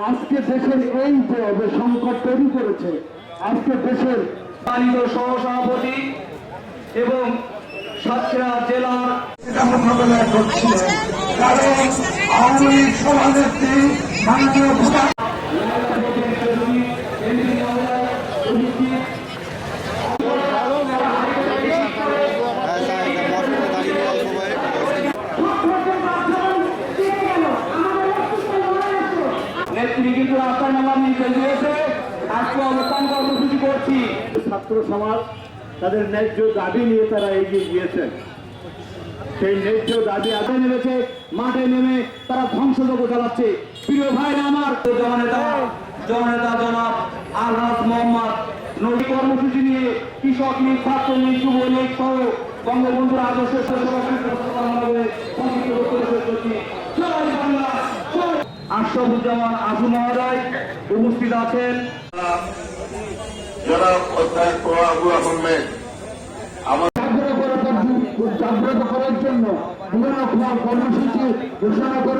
আজকে দেশের এই যে সংকট তৈরি করেছে আজকে দেশের পালিত সহসভাপতি এবং সাতক্ষীরা জেলার এটা মোকাবেলা কারণ আওয়ামী লীগ সভানেত্রী মাননীয় নেত্রী কিন্তু রাস্তায় নামার নির্দেশ দিয়েছে আজকে অবস্থান কর্মসূচি করছি। ছাত্র সমাজ তাদের ন্যায্য দাবি নিয়ে তারা এগিয়ে গিয়েছেন সেই ন্যায্য দাবি আদায় নেমেছে মাঠে নেমে তারা ধ্বংসযজ্ঞ চালাচ্ছে। প্রিয় ভাইরা আমার জননেতা জননেতা জনাব আলহাজ মোহাম্মদ নদী কর্মসূচি নিয়ে কৃষক লীগ ছাত্র লীগ যুব লীগ সহ বঙ্গবন্ধুর আদর্শ আশরফুজ্জামান আশু মহোদয় উপস্থিত আছেন। জনাব অধ্যক্ষ আবু আহমেদ জাগ্রত করার জন্য জাগ্রত করার জন্য বিভিন্ন কর্মসূচি ঘোষণা করে